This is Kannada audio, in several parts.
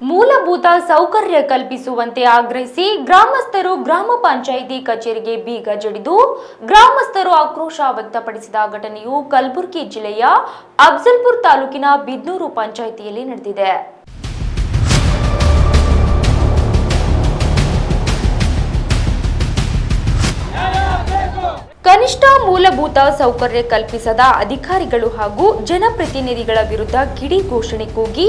ಮೂಲಭೂತ ಸೌಕರ್ಯ ಕಲ್ಪಿಸುವಂತೆ ಆಗ್ರಹಿಸಿ ಗ್ರಾಮಸ್ಥರು ಗ್ರಾಮ ಪಂಚಾಯಿತಿ ಕಚೇರಿಗೆ ಬೀಗ ಜಡಿದು ಗ್ರಾಮಸ್ಥರು ಆಕ್ರೋಶ ವ್ಯಕ್ತಪಡಿಸಿದ ಘಟನೆಯು ಕಲಬುರಗಿ ಜಿಲ್ಲೆಯ ಅಫ್ಜಲ್ಪುರ್ ತಾಲೂಕಿನ ಬಿದ್ನೂರು ಪಂಚಾಯಿತಿಯಲ್ಲಿ ನಡೆದಿದೆ. ಕನಿಷ್ಠ ಮೂಲಭೂತ ಸೌಕರ್ಯ ಕಲ್ಪಿಸದ ಅಧಿಕಾರಿಗಳು ಹಾಗೂ ಜನಪ್ರತಿನಿಧಿಗಳ ವಿರುದ್ಧ ಕಿಡಿ ಘೋಷಣೆ ಕೂಗಿ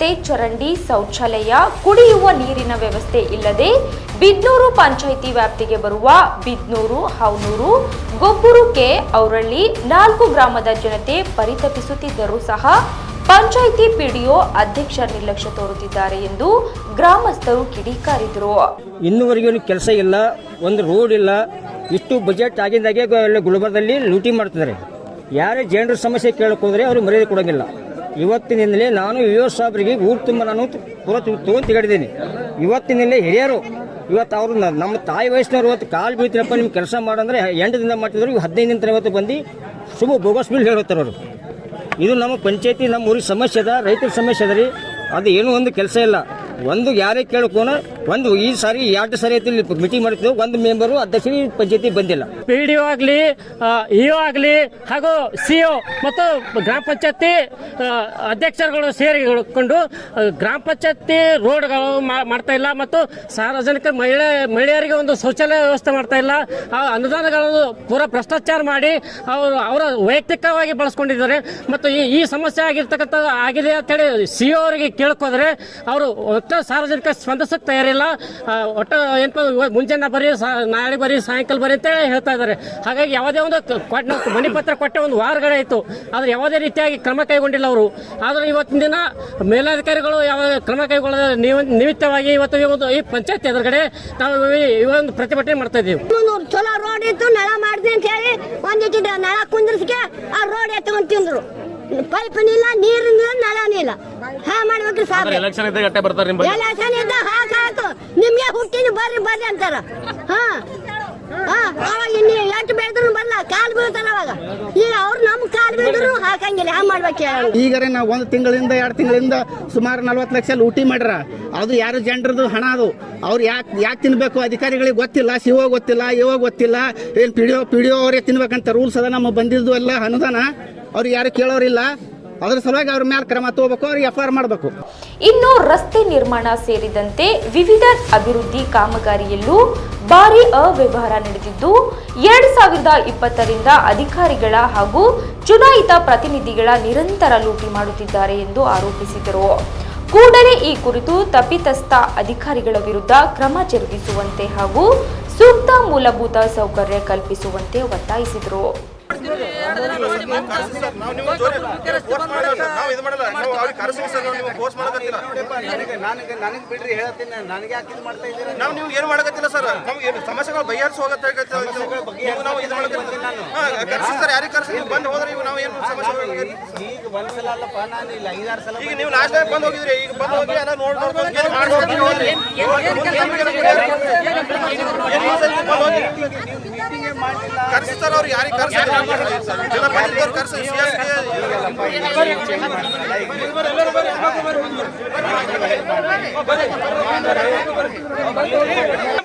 ರಸ್ತೆ ಚರಂಡಿ, ಶೌಚಾಲಯ, ಕುಡಿಯುವ ನೀರಿನ ವ್ಯವಸ್ಥೆ ಇಲ್ಲದೆ ಬಿದ್ನೂರು ಪಂಚಾಯಿತಿ ವ್ಯಾಪ್ತಿಗೆ ಬರುವ ಬಿದ್ನೂರು, ಹೌನೂರು, ಗೊಬ್ಬುರು ಕೆ, ಔರಳ್ಳಿ ನಾಲ್ಕು ಗ್ರಾಮದ ಜನತೆ ಪರಿತಪಿಸುತ್ತಿದ್ದರೂ ಸಹ ಪಂಚಾಯಿತಿ ಪಿಡಿಒ ಅಧ್ಯಕ್ಷ ನಿರ್ಲಕ್ಷ್ಯ ತೋರುತ್ತಿದ್ದಾರೆ ಎಂದು ಗ್ರಾಮಸ್ಥರು ಕಿಡಿಕಾರಿದರು. ಇನ್ನುವರೆಗೂ ಕೆಲಸ ಇಲ್ಲ, ಒಂದು ರೋಡ್ ಇಲ್ಲ, ಇಷ್ಟು ಬಜೆಟ್ ಆಗಿದ್ದಾಗೆ ಗುಲ್ಬರ್ಗದಲ್ಲಿ ಲೂಟಿ ಮಾಡ್ತಿದ್ದಾರೆ. ಯಾರೇ ಜನರ ಸಮಸ್ಯೆ ಕೇಳಕ್ಕೆ ಹೋದರೆ ಅವರು ಮರ್ಯಾದೆ ಕೊಡೋಂಗಿಲ್ಲ. ಇವತ್ತಿನಿಂದಲೇ ನಾನು ಯೋ ಸಾಬ್ರಿಗೆ ಊರು ತುಂಬ ನಾನು ಪೂರ ತೊಗೊಂಡು ಇವತ್ತಿನಿಂದಲೇ ಹಿರಿಯರು, ಇವತ್ತು ಅವರು ನಮ್ಮ ತಾಯಿ ವಯಸ್ಸಿನವ್ರು ಇವತ್ತು ಕಾಲು ಬೀಳ್ತೀನಪ್ಪ ನಿಮ್ಮ ಕೆಲಸ ಮಾಡಂದ್ರೆ ಎಂಟು ದಿನ ಮಾಡ್ತಿದ್ರು ಹದಿನೈದು ದಿನ ಇವತ್ತು ಬಂದು ಶುಭ ಬೋಗಸ್ ಬಿಲ್ ಅವರು. ಇದು ನಮ್ಮ ಪಂಚಾಯತಿ, ನಮ್ಮ ಊರಿಗೆ ಸಮಸ್ಯೆ ಅದ, ರೈತರ ಸಮಸ್ಯೆ ಅದ ರೀ. ಅದು ಏನೂ ಒಂದು ಕೆಲಸ ಇಲ್ಲ. ಒಂದು ಯಾರೇ ಕೇಳ್ಕೋನ ಒಂದು ಈ ಸಾರಿ ಎರಡು ಸಾರಿ ಐತಿ ಮೀಟಿಂಗ್ ಮಾಡಿದ್ವಿ ಒಂದು ಮೆಂಬರು ಅಧ್ಯಕ್ಷರು ಈ ಪಂಚಾಯತಿ ಬಂದಿಲ್ಲ. ಪಿ ಡಿ ಒ ಆಗಲಿ ಇಒ ಆಗಲಿ, ಹಾಗೂ ಸಿ ಒ ಮತ್ತು ಗ್ರಾಮ ಪಂಚಾಯತಿ ಅಧ್ಯಕ್ಷರುಗಳು ಸೇರಿಕೊಂಡು ಗ್ರಾಮ ಪಂಚಾಯತಿ ರೋಡ್ಗಳು ಮಾಡ್ತಾ ಇಲ್ಲ ಮತ್ತು ಸಾರ್ವಜನಿಕ ಮಹಿಳೆ, ಮಹಿಳೆಯರಿಗೆ ಒಂದು ಶೌಚಾಲಯ ವ್ಯವಸ್ಥೆ ಮಾಡ್ತಾ ಇಲ್ಲ. ಆ, ಅನುದಾನಗಳನ್ನು ಪೂರಾ ಭ್ರಷ್ಟಾಚಾರ ಮಾಡಿ ಅವರು, ಅವರ ವೈಯಕ್ತಿಕವಾಗಿ ಬಳಸ್ಕೊಂಡಿದ್ದಾರೆ. ಮತ್ತು ಈ ಈ ಸಮಸ್ಯೆ ಆಗಿರ್ತಕ್ಕಂಥ, ಆಗಿದೆ ಅಂತೇಳಿ ಸಿ ಒ ಅವರಿಗೆ ಕೇಳ್ಕೋದ್ರೆ, ಅವರು ಸಾರ್ವಜನಿಕ ಸ್ಪಂದಿಸಕ್ಕೆ ತಯಾರಿಲ್ಲ ಆ, ಒಟ್ಟು ಏನಪ್ಪ ಮುಂಜಾನೆ ಬರೀ ನಾಳೆ ಬರೀ ಸಾಯಂಕಾಲ ಬರೀ ಅಂತೇಳಿ ಹೇಳ್ತಾ ಇದ್ದಾರೆ. ಹಾಗಾಗಿ ಯಾವುದೇ ಒಂದು ಕೊಟ್ಟು ಕೊಟ್- ಕೊಟ್ಟೆ ಒಂದು ಪತ್ರ ಇತ್ತು ಆದ್ರೆ ಯಾವುದೇ ರೀತಿಯಾಗಿ ಕ್ರಮ ಕೈಗೊಂಡಿಲ್ಲ ಅವರು. ಆದರೆ ಇವತ್ತಿನ ದಿನ ಮೇಲಾಧಿಕಾರಿಗಳು ಯಾವ ಕ್ರಮ ಕೈಗೊಳ್ಳದ ನಿಮಿತ್ತವಾಗಿ ಇವತ್ತು ಈ ಒಂದು ಈ ಪಂಚಾಯತ್ ಎದುರುಗಡೆ ನಾವು ಒಂದು ಪ್ರತಿಭಟನೆ ಮಾಡ್ತಾ ಇದ್ದೀವಿ. ಚಲೋ ರೋಡ್ ಇತ್ತು ನೆಲ ಮಾಡಿದೆ ಅಂತ ಹೇಳಿ ಒಂದಿಟ್ಟು ನೆಲ ಕುಂದ್ರಿಸ್ಕೆ ಆ ರೋಡ್ ಎತ್ತಿಂದ್ರು ತಿಂದ್ರು. ಪೈಪ್ ಇಲ್ಲ ನೀರಿನ ನಳನೂ ಇಲ್ಲ ಹಾ ಮಾಡ್ಬೇಕ್ರಿ ಸಾಕು ಎಲೆಕ್ಷನ್ ಇದ್ದಾಗ ಅಟ್ಟೆ ಬರ್ತಾರೆ ಎಲೆಕ್ಷನ್ ಇದ್ದ ಹಾಕ್ ಹಾಕು. ನಿಮ್ಗೆ ಹುಟ್ಟಿನ ಬರ್ರಿ ಬರ್ರಿ ಅಂತಾರ. ಹಾ. ಹಾ ಅವಾಗ ಇನ್ನು ಎಷ್ಟು ಬೆಳೆದ್ರು ಬರಲ್ಲ ಕಾಲ್ ಬೀಳ್ತಾರ ಅವಾಗ. ಈಗ ಅವ್ರು ನಮ್ಮ ಕಾಲ್ ಬೀಳಿದ್ರು ಹಾಕಂಗಿಲ್ಲ. ಹಾ ಮಾಡ್ಬೇಕು ಹೇಳಿ ಈಗರೆ ನಾವು ಒಂದು ತಿಂಗಳಿಂದ ಎರಡು ತಿಂಗಳಿಂದ ಸುಮಾರು ನಲ್ವತ್ತು ಲಕ್ಷ ಲೂಟಿ ಮಾಡ್ರ. ಅದು ಯಾರು ಜನರದು ಹಣ ಅದು. ಅವ್ರು ಯಾಕೆ ಯಾಕೆ ತಿನ್ಬೇಕು? ಅಧಿಕಾರಿಗಳಿಗೆ ಗೊತ್ತಿಲ್ಲ ಶಿವ ಗೊತ್ತಿಲ್ಲ ಯೋ ಗೊತ್ತಿಲ್ಲ. ಏನು P D O P D O ಅವರೇ ತಿನ್ಬೇಕಂತ ರೂಲ್ಸ್ ಅದ ನಮ್ಮ ಬಂದಿದ್ದು ಎಲ್ಲ ಅನುದಾನ. ಅವ್ರು ಯಾರು ಕೇಳೋರಿಲ್ಲ. ಅದರ ಸಲುವಾಗಿ ಅವ್ರ ಮೇಲೆ ಕ್ರಮ ತಗೋಬೇಕು, ಅವ್ರಿಗೆ ಎಫ್ ಆರ್ ಮಾಡಬೇಕು. ಇನ್ನು ರಸ್ತೆ ನಿರ್ಮಾಣ ಸೇರಿದಂತೆ ವಿವಿಧ ಅಭಿವೃದ್ಧಿ ಕಾಮಗಾರಿಯಲ್ಲೂ ಭಾರಿ ಅವ್ಯವಹಾರ ನಡೆದಿದ್ದು, ಎರಡ್ ಸಾವಿರದ ಇಪ್ಪತ್ತರಿಂದ ಅಧಿಕಾರಿಗಳ ಹಾಗೂ ಚುನಾಯಿತ ಪ್ರತಿನಿಧಿಗಳ ನಿರಂತರ ಲೂಟಿ ಮಾಡುತ್ತಿದ್ದಾರೆ ಎಂದು ಆರೋಪಿಸಿದರು. ಕೂಡಲೇ ಈ ಕುರಿತು ತಪ್ಪಿತಸ್ಥ ಅಧಿಕಾರಿಗಳ ವಿರುದ್ಧ ಕ್ರಮ ಜರುಗಿಸುವಂತೆ ಹಾಗೂ ಸೂಕ್ತ ಮೂಲಭೂತ ಸೌಕರ್ಯ ಕಲ್ಪಿಸುವಂತೆ ಒತ್ತಾಯಿಸಿದರು. ನನಗೆ ನನಗೆ ಬಿಡ್ರಿ ಹೇಳ್ತೀನಿ ನನಗೆ ಯಾಕೆ ಇದು ಮಾಡ್ತಾ ಇದ್ದೀರಾ ನಾವು ನೀವು ಏನು ಮಾಡಕತ್ತಿಲ್ಲ ಸರ್? ನಮ್ಗೆ ಏನು ಸಮಸ್ಯೆಗಳು ಬಗೆಹರಿಸಿ ಹೋಗತ್ತೆ ನೀವು ನಾವು ಇದು ಕರೆಸಿ ಸರ್ ಯಾರಿಗೆ ಕರೆಸಿ? ನೀವು ಬಂದು ಹೋದ್ರೆ ಈಗ ನಾವು ಏನು ಸಮಸ್ಯೆ? ಈಗ ಒಂದ್ಸಲ ಅಲ್ಲಪ್ಪ ನಾನು ಇಲ್ಲ ಐದಾರು ಸಲ ಈಗ ನೀವು ಲಾಸ್ಟ್ ಟೈಮ್ ಬಂದು ಹೋಗಿದ್ರಿ ಈಗ ಬಂದು ಹೋಗಿ ಎಲ್ಲ ನೋಡಿ ನೋಡ್ಕೊಂಡು ಕರೆಸಿ ಸರ್ ಅವ್ರು ಯಾರಿಗೆ ಕರೆಸಿ? ಜನಪ್ರತಿನಿಧಿಯವ್ರು ಕರೆಸಿ ಸಿ ಎಸ್ ಪಂಚಾಯತಿ ಅನುದಾನ ದೂನ್ ತಿಂದವ್ರಿಗೆ